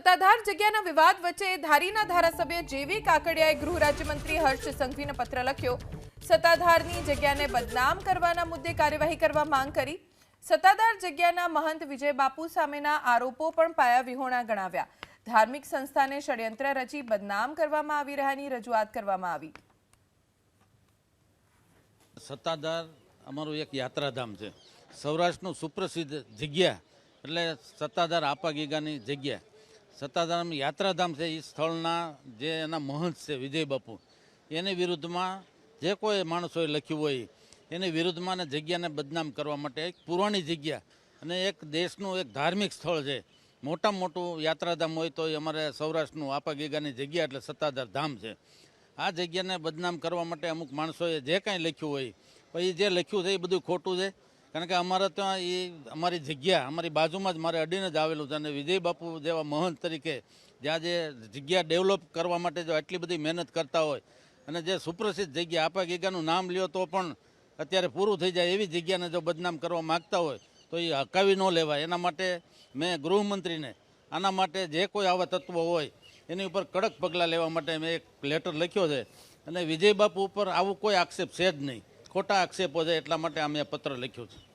સત્તાધાર જગ્યાના વિવાદ વચ્ચે ધારીના ધારાસભ્ય જેવી કાકડિયાએ ગૃહ રાજ્યમંત્રી હર્ષ સંઘવીને પત્ર લખ્યો. સત્તાધારની જગ્યાને બદનામ કરવાના મુદ્દે કાર્યવાહી કરવા માંગ કરી. સત્તાધાર જગ્યાના મહંત વિજય બાપુ સામેના આરોપો પણ પાયા વિહોણા ગણાવ્યા. ધાર્મિક સંસ્થાને ષડયંત્ર રચી બદનામ કરવામાં આવી રહ્યાની રજૂઆત કરવામાં આવી. સત્તાધાર અમારું એક યાત્રાધામ છે. સૌરાષ્ટ્રનું સુપ્રસિદ્ધ જગ્યા એટલે સત્તાધાર આપા ગીગાની જગ્યા. સત્તાધાર યાત્રાધામ છે, એ સ્થળના જે એના મહંત છે, વિજય બાપુ, એની વિરુદ્ધમાં જે કોઈ માણસોએ લખ્યું હોય, એની વિરુદ્ધમાં અને જગ્યાને બદનામ કરવા માટે એક પુરાણી જગ્યા અને એક દેશનું એક ધાર્મિક સ્થળ છે. મોટામાં મોટું યાત્રાધામ હોય તો એ અમારે સૌરાષ્ટ્રનું આપા ગીગાની જગ્યા એટલે સત્તાધાર ધામ છે. આ જગ્યાને બદનામ કરવા માટે અમુક માણસોએ જે કાંઈ લખ્યું હોય પછી જે લખ્યું છે એ બધું ખોટું છે. કારણ કે અમારે ત્યાં એ અમારી જગ્યા, અમારી બાજુમાં જ મારે અડીને જ આવેલું છે અને વિજય બાપુ જેવા મહંત તરીકે જ્યાં જે જગ્યા ડેવલપ કરવા માટે જો આટલી બધી મહેનત કરતા હોય અને જે સુપ્રસિદ્ધ જગ્યા, આપા ગીગાનું નામ લ્યો તો પણ અત્યારે પૂરું થઈ જાય એવી જગ્યાને જો બદનામ કરવા માગતા હોય, તો એ હકાવી ન લેવાય. એના માટે મેં ગૃહમંત્રીને આના માટે જે કોઈ આવા તત્વો હોય, એની ઉપર કડક પગલાં લેવા માટે મેં એક લેટર લખ્યો છે. અને વિજય બાપુ ઉપર આવું કોઈ આક્ષેપ છે જ નહીં. ખોટા આક્ષેપો છે એટલા માટે અમે પત્ર લખ્યો છે.